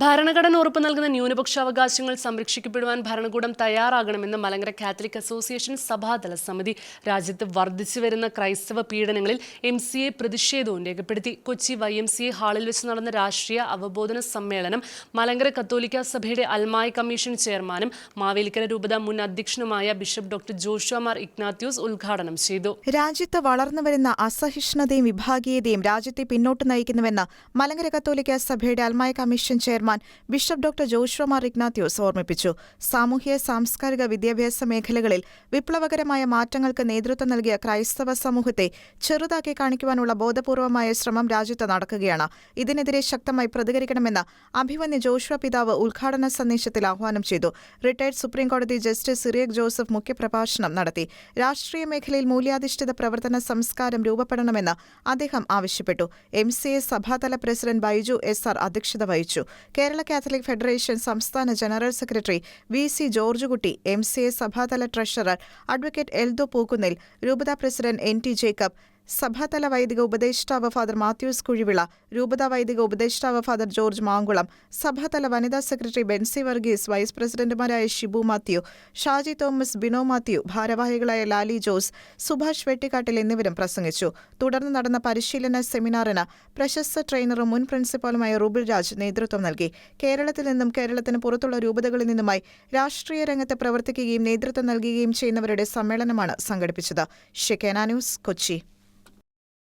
ഭരണഘടന ഉറപ്പു നൽകുന്ന ന്യൂനപക്ഷാവകാശങ്ങൾ സംരക്ഷിക്കപ്പെടുവാൻ ഭരണകൂടം തയ്യാറാകണമെന്ന് മലങ്കര കാത്തലിക് അസോസിയേഷൻ സഭാതല സമിതി രാജ്യത്ത് വർദ്ധിച്ചു വരുന്ന ക്രൈസ്തവ പീഡനങ്ങളിൽ എം സി എ പ്രതിഷേധവും രേഖപ്പെടുത്തി. Kochi Y M C A ഹാളിൽ വെച്ച് നടന്ന രാഷ്ട്രീയ അവബോധന സമ്മേളനം മലങ്കര കത്തോലിക്ക സഭയുടെ അൽമായ കമ്മീഷൻ ചെയർമാനും മാവേലിക്കര രൂപത മുൻ അധ്യക്ഷനുമായ bishop doctor Joshua Mar Ignatius ഉദ്ഘാടനം ചെയ്തു. രാജ്യത്ത് വളർന്നുവരുന്ന അസഹിഷ്ണുതയും വിഭാഗീയതയും രാജ്യത്തെ പിന്നോട്ട് നയിക്കുന്നുവെന്ന് മലങ്കര കത്തോലിക്ക സഭയുടെ അൽമായ commission chairman bishop doctor Joshuamar Ignathios ഓർമ്മിപ്പിച്ചു. സാമൂഹ്യ സാംസ്കാരിക വിദ്യാഭ്യാസ മേഖലകളിൽ വിപ്ലവകരമായ മാറ്റങ്ങൾക്ക് നേതൃത്വം നൽകിയ ക്രൈസ്തവ സമൂഹത്തെ ചെറുതാക്കി കാണിക്കുവാനുള്ള ബോധപൂർവമായ ശ്രമം രാജ്യത്ത് നടക്കുകയാണ്. ഇതിനെതിരെ ശക്തമായി പ്രതികരിക്കണമെന്ന് അഭിമന്യ ജോഷ്വ പിതാവ് ഉദ്ഘാടന സന്ദേശത്തിൽ ആഹ്വാനം ചെയ്തു. റിട്ടയർഡ് സുപ്രീംകോടതി ജസ്റ്റിസ് സിറിയക് ജോസഫ് മുഖ്യപ്രഭാഷണം നടത്തി. രാഷ്ട്രീയ മേഖലയിൽ മൂല്യാധിഷ്ഠിത പ്രവർത്തന സംസ്കാരം രൂപപ്പെടണമെന്ന് അദ്ദേഹം ആവശ്യപ്പെട്ടു. എം സി സഭാതല പ്രസിഡന്റ് ബൈജു എസ് ആർ അധ്യക്ഷത വഹിച്ചു. കേരള കാത്തലിക് ഫെഡറേഷൻ സംസ്ഥാന general secretary V C Georgekutty M C A സഭാതല treasurer advocate Eldho Pookunnil രൂപത പ്രസിഡന്റ് എൻ ടി ജേക്കബ് സഭാതല വൈദിക ഉപദേഷ്ടാവ് ഫാദർ മാത്യൂസ് കുഴിവിള രൂപത വൈദിക ഉപദേഷ്ടാവ് ഫാദർ ജോർജ് മാങ്കുളം സഭാതല വനിതാ സെക്രട്ടറി ബെൻസി വർഗീസ് വൈസ് പ്രസിഡന്റുമാരായ Shibu Mathew Shaji Thomas Bino Mathew ഭാരവാഹികളായ ലാലി ജോസ് സുഭാഷ് വെട്ടിക്കാട്ടിൽ എന്നിവരും പ്രസംഗിച്ചു. തുടർന്ന് നടന്ന പരിശീലന സെമിനാറിന് പ്രശസ്ത ട്രെയിനറും മുൻ പ്രിൻസിപ്പാളുമായ റുബിൾ രാജ് നേതൃത്വം നൽകി. കേരളത്തിൽ നിന്നും കേരളത്തിന് പുറത്തുള്ള രൂപതകളിൽ നിന്നുമായി രാഷ്ട്രീയ രംഗത്ത് പ്രവർത്തിക്കുകയും നേതൃത്വം നൽകുകയും ചെയ്യുന്നവരുടെ സമ്മേളനമാണ് സംഘടിപ്പിച്ചത്. ഷിക്കേന ന്യൂസ് കൊച്ചി.